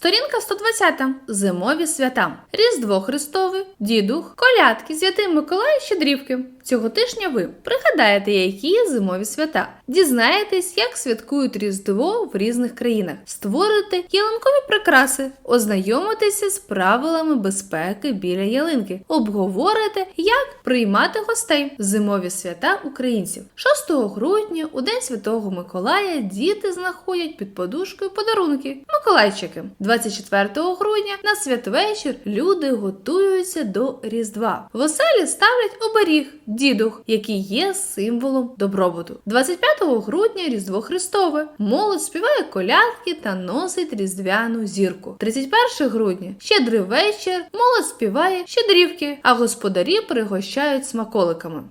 Сторінка 120. Зимові свята. Різдво Христове, Дідух, Колядки, Святий Миколай, Щедрівки. Цього тижня ви пригадаєте, які є зимові свята, дізнаєтесь, як святкують Різдво в різних країнах, створите ялинкові прикраси, ознайомитеся з правилами безпеки біля ялинки, обговорите, як приймати гостей зимові свята українців. 6 грудня, у День Святого Миколая, діти знаходять під подушкою подарунки Миколайчики. 24 грудня на святвечір люди готуються до Різдва. В оселі ставлять оберіг дідух, який є символом добробуту. 25 грудня Різдво Христове. Молодь співає колядки та носить різдвяну зірку. 31 грудня щедрий вечір. Молодь співає щедрівки, а господарі пригощають смаколиками. 1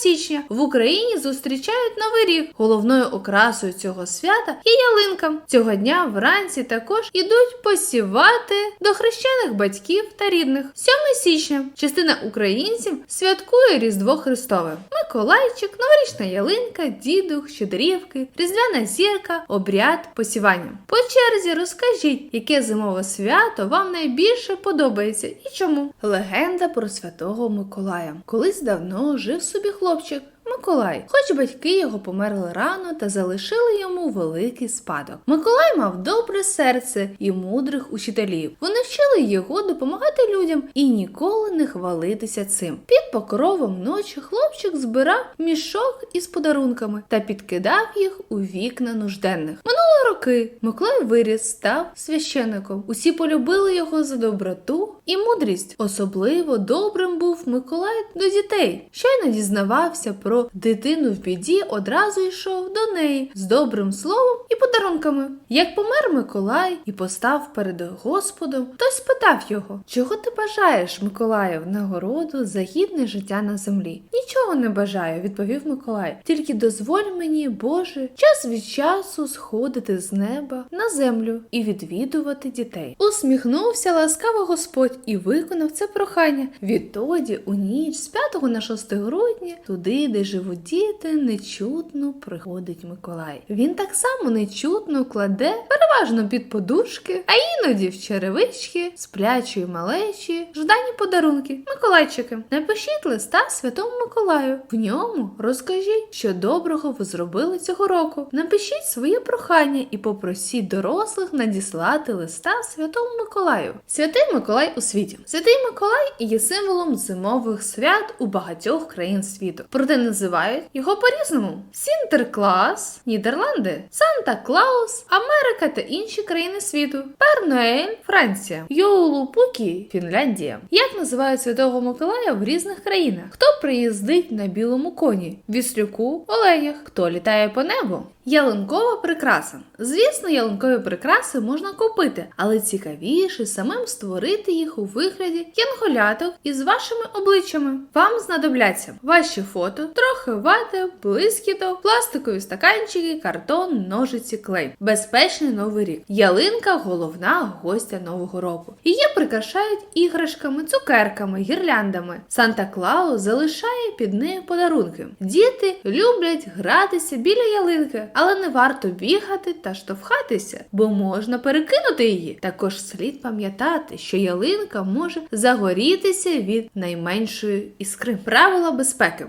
січня в Україні зустрічають новий рік. Головною окрасою цього свята є ялинка. Цього дня вранці також ідуть посівати до хрещених батьків та рідних. 7 січня частина українців святкує Різдво Христове. Миколайчик, новорічна ялинка, дідух, щедрівки, різдвяна зірка, обряд посівання. По черзі розкажіть, яке зимове свято вам найбільше подобається і чому. Легенда про святого Миколая. Колись давно жив собі хлопчик. Миколай, хоч батьки його померли рано та залишили йому великий спадок. Миколай мав добре серце і мудрих учителів. Вони вчили його допомагати людям і ніколи не хвалитися цим. Під покровом ночі хлопчик збирав мішок із подарунками та підкидав їх у вікна нужденних. Минули роки. Миколай виріс, став священником. Усі полюбили його за доброту і мудрість. Особливо добрим був Миколай до дітей. Щойно дізнавався про дитину в біді, одразу йшов до неї з добрим словом і подарунками. Як помер Миколай і постав перед Господом, хтось спитав його, чого ти бажаєш, Миколаю, в нагороду за гідне життя на землі? Нічого не бажаю, відповів Миколай. Тільки дозволь мені, Боже, час від часу сходити з неба на землю і відвідувати дітей. Усміхнувся ласкаво Господь і виконав це прохання. Відтоді, у ніч з 5 на 6 грудня, туди, де живуть діти, нечутно приходить Миколай. Він так само нечутно кладе переважно під подушки, а іноді в черевички, сплячої малечі, ждані подарунки. Миколайчики, напишіть листа Святому Миколаю. В ньому розкажіть, що доброго ви зробили цього року. Напишіть своє прохання і попросіть дорослих надіслати листа Святому Миколаю. Святий Миколай у світі. Святий Миколай є символом зимових свят у багатьох країн світу. Проте називають його по-різному: Сінтерклас, Нідерланди, Санта Клаус, Америка та інші країни світу. Перноель, Франція, Йоулупукі, Фінляндія. Як називають Святого Миколая в різних країнах? Хто приїздить на білому коні? Віслюку, оленях, хто літає по небу? Ялинкова прикраса. Звісно, ялинкові прикраси можна купити, але цікавіше самим створити їх у вигляді янголяток із вашими обличчями. Вам знадобляться ваші фото, трохи вати, блискіток, пластикові стаканчики, картон, ножиці, клей. Безпечний новий рік. Ялинка головна гостя нового року. Її прикрашають іграшками, цукерками, гірляндами. Санта Клаус залишає під нею подарунки. Діти люблять гратися біля ялинки але не варто бігати та штовхатися, бо можна перекинути її. Також слід пам'ятати, що ялинка може загорітися від найменшої іскри. Правила безпеки: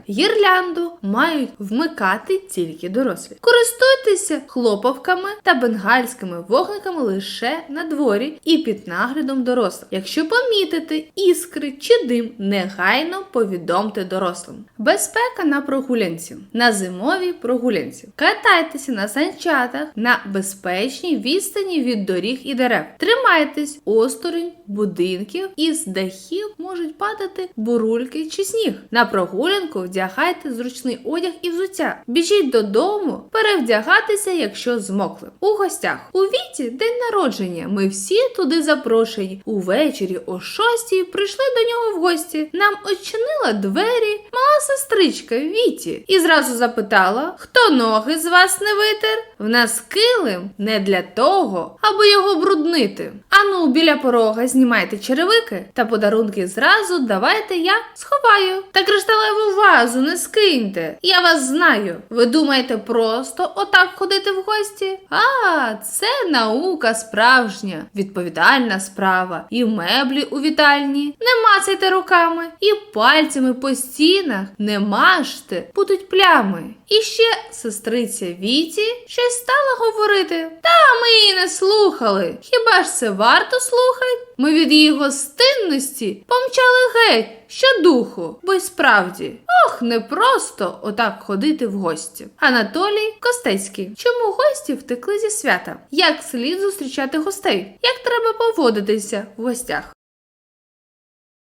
гірлянду мають вмикати тільки дорослі. Користуйтеся хлопавками та бенгальськими вогниками лише на дворі і під наглядом дорослих. Якщо помітите іскри чи дим, негайно повідомте дорослим. Безпека на прогулянці. На зимовій прогулянці. Катайте Тримайтеся на санчатах на безпечній відстані від доріг і дерев. Тримайтесь осторонь будинків із дахів можуть падати бурульки чи сніг. На прогулянку вдягайте зручний одяг і взуття. Біжіть додому, перевдягатися, якщо змокли. У гостях у віті день народження. Ми всі туди запрошені. Увечері о шостій прийшли до нього в гості. Нам очинила двері мала сестричка Віті і зразу запитала, хто ноги з вас не витер? В нас килим не для того, аби його бруднити, Ану, біля порога знімайте черевики та подарунки зразу давайте я сховаю. Та кришталеву вазу не скиньте. Я вас знаю. Ви думаєте просто отак ходити в гості? А, це наука справжня, відповідальна справа. І меблі у вітальні не мацайте руками, і пальцями по стінах не мажте, будуть плями. І ще сестриця Віті щось стала говорити. Та ми її не слухали. Хіба ж це варто слухати? Ми від її гостинності помчали геть щодуху, бо й справді, ох, не просто отак ходити в гості. Анатолій Костецький. Чому гості втекли зі свята? Як слід зустрічати гостей? Як треба поводитися в гостях?